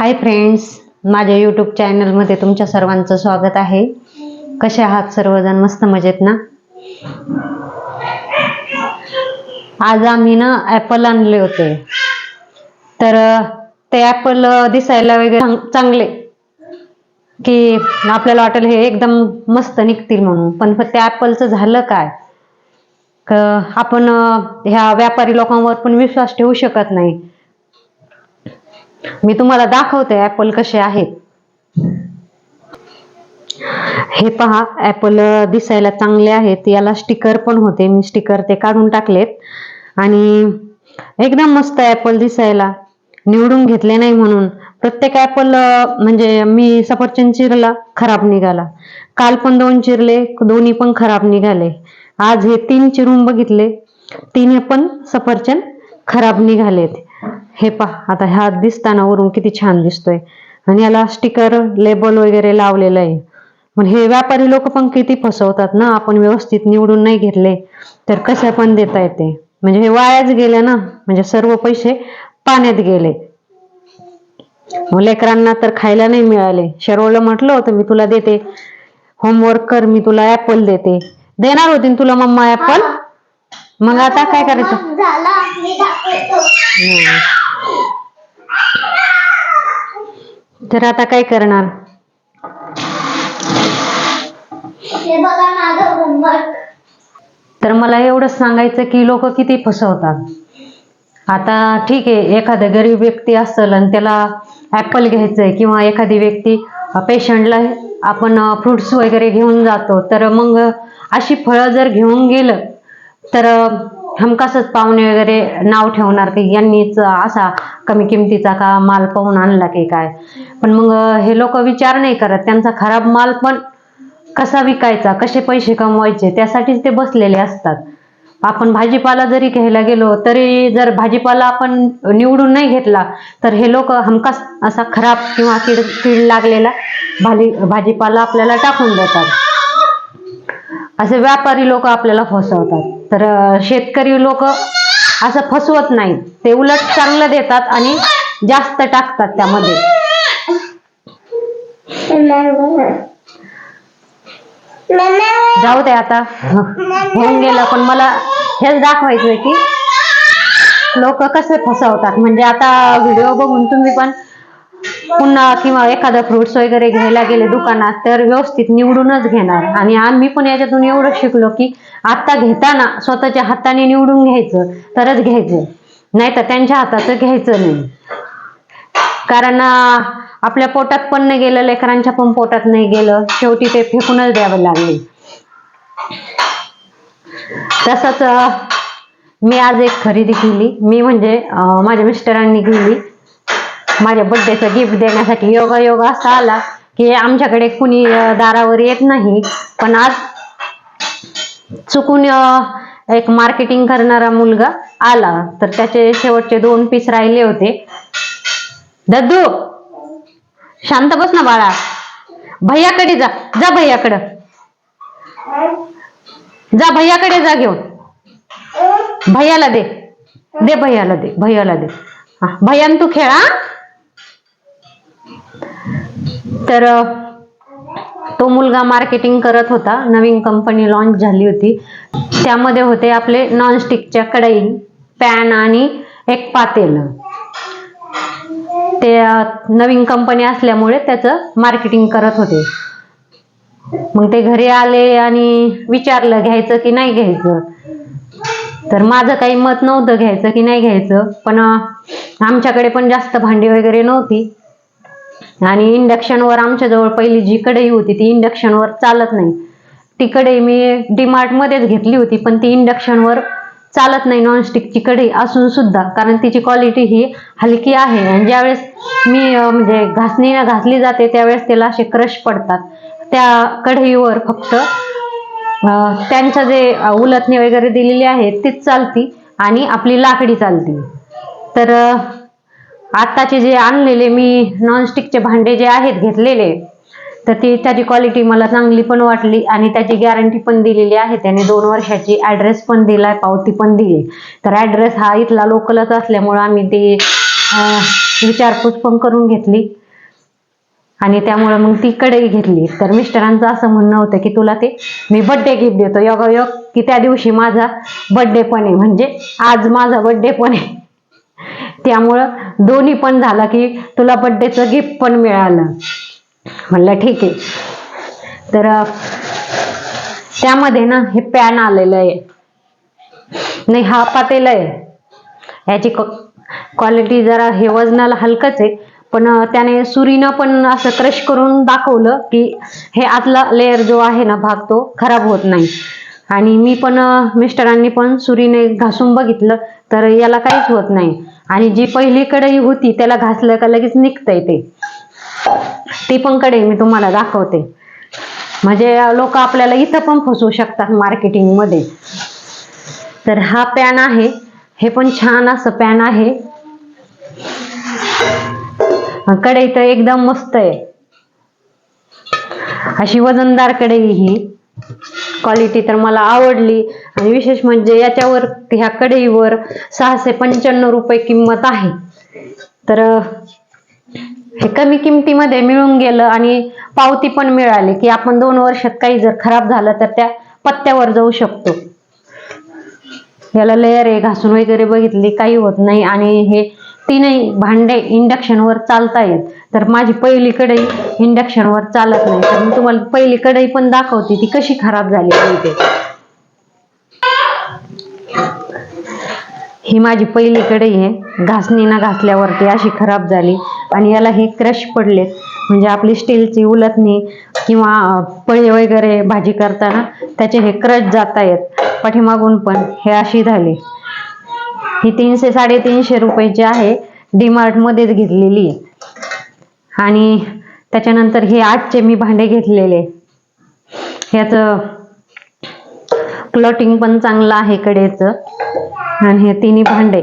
Hi friends माझ्या YouTube चॅनलमध्ये तुमच्या सर्वांचं स्वागत आहे. कसे आहात सर्वजण? मस्त मजेत ना? आज आम्ही ना ॲपल आणले होते. तर ते ॲपल दिसायला वगैरे चांगले. की आपल्याला वाटेल हे एकदम मस्त निघतील म्हणून. पण ते ॲपलचं झालं काय? आपण ह्या व्यापारी लोकांवर पण विश्वास ठेवू शकत नाही. मी तुम्हाला दाखवते ऍपल कसे आहेत. हे पहा ऍपल दिसायला चांगले आहेत. याला स्टिकर पण होते. मी स्टिकर ते काढून टाकलेत. आणि एकदम मस्त ऍपल दिसायला. निवडून घेतले नाही म्हणून. प्रत्येक ऍपल म्हणजे मी सफरचंद चिरला खराब निघाला. काल पण दोन चिरले दोन्ही पण खराब निघाले. आज हे तीन चिरून बघितले. तिने पण सफरचंद खराब निघालेत. हे पहा आता ह्या दिसताना वरून किती छान दिसतोय. आणि याला स्टिकर लेबल वगैरे लावलेलं आहे. पण हे व्यापारी लोक पण किती फसवतात ना आपण व्यवस्थित निवडून नाही घेतले तर कसं पण देता येते. म्हणजे हे वायाच गेले ना म्हणजे सर्व पैसे पाण्यात गेले. लेकरांना तर खायला नाही मिळाले. शर्वला म्हटलं होतं मी तुला देते. होमवर्क कर मी तुला ऍपल देते. देणार होती तुला मम्मा ऍपल मग आता काय करायचं? तर आता काय करणार? तर मला एवढंच सांगायचं की लोक किती फसवतात. आता ठीक आहे एखादा गरीब व्यक्ती असेल आणि त्याला ॲपल घ्यायचंय किंवा एखादी व्यक्ती पेशंटला आपण फ्रुट्स वगैरे घेऊन जातो तर मग अशी फळं जर घेऊन गेलं तर हमकासच पाहुणे वगैरे नाव ठेवणार की यांनीच असा कमी किमतीचा का माल पाहून आणला की काय? पण मग हे लोक विचार नाही करत. त्यांचा खराब माल पण कसा विकायचा कसे पैसे कमवायचे त्यासाठीच ते बसलेले असतात. आपण भाजीपाला जरी घ्यायला गेलो तरी जर भाजीपाला आपण निवडून नाही घेतला तर हे लोक हमकास असा खराब किंवा कीड कीड लागलेला भाजी भाजीपाला आपल्याला टाकून देतात. असे व्यापारी लोक आपल्याला फसवतात. तर शेतकरी लोक असं फसवत नाहीत. ते उलट चांगलं देतात आणि जास्त टाकतात त्यामध्ये. जाऊ दे आता. होऊन गेलं पण मला हेच दाखवायचंय की लोक कसे फसवतात. म्हणजे आता व्हिडिओ बघून तुम्ही पण पुन्हा किंवा एखादा फ्रुट्स वगैरे घ्यायला गेले दुकानात तर व्यवस्थित निवडूनच घेणार. आणि आम्ही पण याच्यातून एवढं शिकलो की आता घेताना स्वतःच्या हाताने निवडून घ्यायचं तरच घ्यायचं. नाही तर त्यांच्या हाताचं घ्यायचं नाही. कारण आपल्या पोटात पण नाही गेलं लेकरांच्या पण पोटात नाही गेलं. शेवटी ते फेकूनच द्यावं लागले. तसंच मी आज एक खरेदी केली. मी म्हणजे माझ्या मिस्टरांनी केली. माझ्या बड्डेचं गिफ्ट देण्यासाठी योगा योगा असा आला की आमच्याकडे कुणी दारावर येत नाही. पण आज चुकून एक मार्केटिंग करणारा मुलगा आला. तर त्याचे शेवटचे दोन पीस राहिले होते. दद्दू शांत बस ना बाळा. भैयाकडे जा. जा भैयाकडं. जा भैयाकडे जा घेऊन. भैयाला दे. दे भैयाला दे. भैयाला दे. भैयान तू खेळा तर तो मुलगा मार्केटिंग करत होता. नवीन कंपनी लॉन्च झाली होती. त्यामध्ये होते आपले नॉनस्टिकच्या कढई पॅन आणि एक पातेल. ते नवीन कंपनी असल्यामुळे त्याचं मार्केटिंग करत होते. मग ते घरी आले आणि विचारलं घ्यायचं की नाही घ्यायचं? तर माझं काही मत नव्हतं घ्यायचं की नाही घ्यायचं. पण आमच्याकडे पण जास्त भांडी वगैरे नव्हती. आणि इंडक्शनवर आमच्याजवळ पहिली जी कढई होती ती इंडक्शनवर चालत नाही. ती कढई मी डीमार्टमध्येच घेतली होती पण ती इंडक्शनवर चालत नाही नॉनस्टिकची कढई असून सुद्धा. कारण तिची क्वालिटी ही हलकी आहे आणि ज्यावेळेस मी म्हणजे घासणीनं घासली जाते त्यावेळेस त्याला असे क्रश पडतात. त्या कढईवर फक्त त्यांच्या जे उलटणी वगैरे दिलेली आहे तीच चालती आणि आपली लाकडी चालती. तर आत्ताचे जे आणलेले मी नॉनस्टिकचे भांडे जे आहेत घेतलेले तर ती त्याची क्वालिटी मला चांगली पण वाटली आणि त्याची गॅरंटी पण दिलेली आहे. त्याने दोन वर्षाची ॲड्रेस पण दिला पावती पण दिली. तर ॲड्रेस हा इथला लोकलच असल्यामुळं आम्ही ते विचारपूस पण करून घेतली. आणि त्यामुळे मग ती कढई घेतली. तर मिस्टरांचं असं म्हणणं होतं की तुला ते मी बड्डे गिफ्ट देतो. योगायोग की त्या दिवशी माझा बड्डे पण आहे. म्हणजे आज माझा बड्डे पण आहे. त्यामुळं दोन्ही पण झाला की तुला बड्डेचं गिफ्ट पण मिळालं. म्हणलं ठीक आहे. तर त्यामध्ये ना हे पॅन आलेलं आहे. नाही हा पातेला आहे. याची क्वालिटी जरा हे वजनाला हलकच आहे. पण त्याने सुरीनं पण असं क्रश करून दाखवलं की हे आतला लेअर जो आहे ना भाग तो खराब होत नाही. आणि मी पण मिस्टरांनी पण सुरीने घासून बघितलं तर याला काहीच होत नाही. आणि जी पहिली कढई होती त्याला घासलं का लगेच निघतंय ते. ती पण कढई मी तुम्हाला दाखवते. म्हणजे लोक आपल्याला इथं पण फसवू शकतात मार्केटिंगमध्ये तर हा पॅन आहे. हे पण छान असं पॅन आहे. कढई तर एकदम मस्त आहे. अशी वजनदार कढई ही. क्वालिटी तर मला आवडली. आणि विशेष म्हणजे याच्यावर ह्या कढईवर सहाशे पंच्याण्णव रुपये किंमत आहे. तर हे कमी किमतीमध्ये मिळून गेलं आणि पावती पण मिळाली की आपण दोन वर्षात काही जर खराब झालं तर त्या पत्त्यावर जाऊ शकतो. याला लेअर आहे घासून वगैरे बघितली काही होत नाही आणि हे तीनही भांडे इंडक्शनवर चालता येत तर माझी पहिली कढई इंडक्शनवर चालत नाही. तर मी तुम्हाला पहिली कढई पण दाखवते ती कशी खराब झाली ते. ही माझी पहिली कढई आहे. घासणीनं घासल्यावरती अशी खराब झाली आणि याला हे क्रश पडलेत. म्हणजे आपली स्टीलची उलटणी किंवा पळे पळी वगैरे भाजी करताना त्याचे हे क्रश जात आहेत पाठीमागून पण हे अशी झाली. ही तीनशे साडेतीनशे रुपयाची आहे. डीमार्टमध्येच घेतलेली आहे. आणि त्याच्यानंतर हे आठचे मी भांडे घेतलेले. ह्याचं क्लॉटिंग पण चांगलं आहे कडेचं. आणि हे तिन्ही भांडे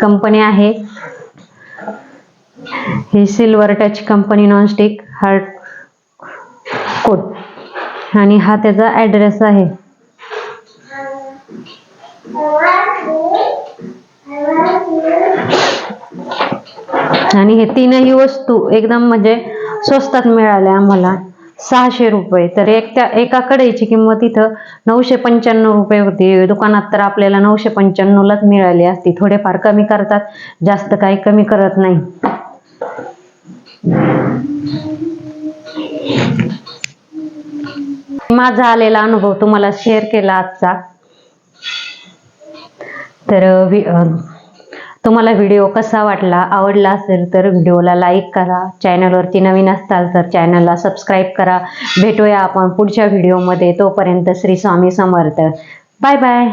कंपनी आहे. हे silver touch company nonstick hard coat आणि हा त्याचा ॲड्रेस आहे. आणि हे तीनही वस्तू एकदम म्हणजे स्वस्तात मिळाल्या आम्हाला. सहाशे रुपये. तर एक त्या एका कढईची किंमत इथं नऊशे पंच्याण्णव रुपये होती. दुकानात तर आपल्याला नऊशे पंच्याण्णवलाच मिळाली असती. थोडेफार कमी करतात. जास्त काही कमी करत नाही. माझा आलेला अनुभव तुम्हाला शेअर केला आजचा. तर तुम्हाला व्हिडिओ कसा वाटला आवडला असेल तर व्हिडिओला लाईक करा. चॅनलवरती नवीन असताल तर चॅनलला सबस्क्राईब करा. भेटूया आपण पुढच्या व्हिडिओमध्ये तोपर्यंत श्री स्वामी समर्थ. Bye bye